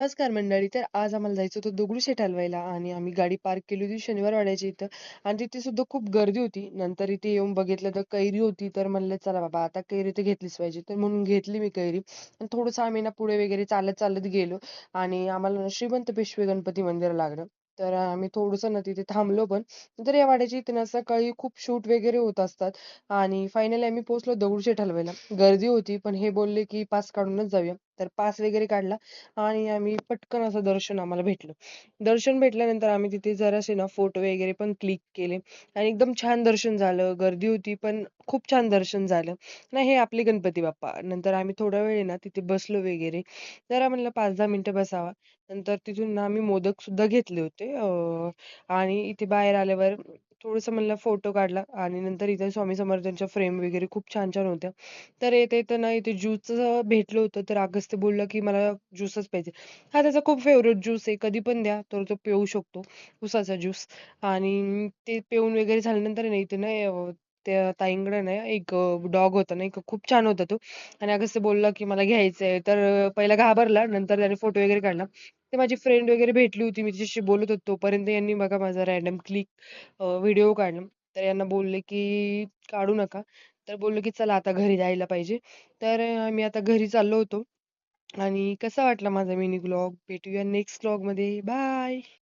नमस्कार मंडळी. तर आज आम्हाला जायचं होतं दगडूशेठ हलवायला आणि आम्ही गाडी पार्क केली होती शनिवारवाड्याच्या इथं आणि तिथे सुद्धा खूप गर्दी होती. नंतर इथे येऊन बघितलं तर कैरी होती. तर म्हणलं चला बाबा आता कैरी तर घेतलीच पाहिजे. तर म्हणून घेतली मी कैरी आणि थोडंसं आम्ही ना पुढे वगैरे चालत चालत गेलो आणि आम्हाला श्रीमंत पेशवे गणपती मंदिर लागलं. तर आम्ही थोडंसं ना तिथे थांबलो पण. तर या वाड्याच्या इथे ना सकाळी खूप शूट वगैरे होत असतात आणि फायनली आम्ही पोहोचलो दगडूशेठ हलवायला गर्दी होती पण हे बोलले की पास काढूनच जाऊया. तर पास वगैरे काढला आणि आम्ही पटकन असं दर्शन आम्हाला भेटलं. दर्शन भेटल्यानंतर आम्ही तिथे जरासे ना फोटो वगैरे पण क्लिक केले आणि एकदम छान दर्शन झालं. गर्दी होती पण खूप छान दर्शन झालं. नाही हे आपले गणपती बाप्पा. नंतर आम्ही थोडा वेळ आहे ना तिथे बसलो वगैरे. जरा म्हणलं 5-10 मिनिटं बसावा. नंतर तिथून ना आम्ही मोदक सुद्धा घेतले होते अं आणि इथे बाहेर आल्यावर थोडस म्हणलं फोटो काढला आणि नंतर इथे स्वामी समर्थांच्या फ्रेम वगैरे खूप छान-छान होत्या. तर येता येताना इथे ज्यूसचं भेटलं होतं. तर अगस्त्य बोलला की मला ज्यूसच पाहिजे. हा त्याचा खूप फेवरेट ज्यूस आहे. कधी पण द्या तर तो पिऊ शकतो. उसाचा ज्यूस आणि ते पिऊन वगैरे झाल्यानंतर ना इथे ना त्या ताईंकडे ना एक डॉग होता ना, एक खूप छान होता तो आणि अगस्त्य बोलला की मला घ्यायचंय. तर पहिला घाबरला. नंतर त्याने फोटो वगैरे काढला. ते माझी फ्रेंड वगैरे भेटली होती. मी तिच्याशी बोलत होतो तोपर्यंत यांनी बघा माझा रॅन्डम क्लिक व्हिडिओ काढला. तर यांना बोलले की काढू नका. तर बोललो की चला आता घरी जायला पाहिजे. तर मी आता घरी चाललो होतो आणि कसा वाटला माझा मिनी ब्लॉग भेटूया नेक्स्ट ब्लॉगमध्ये बाय.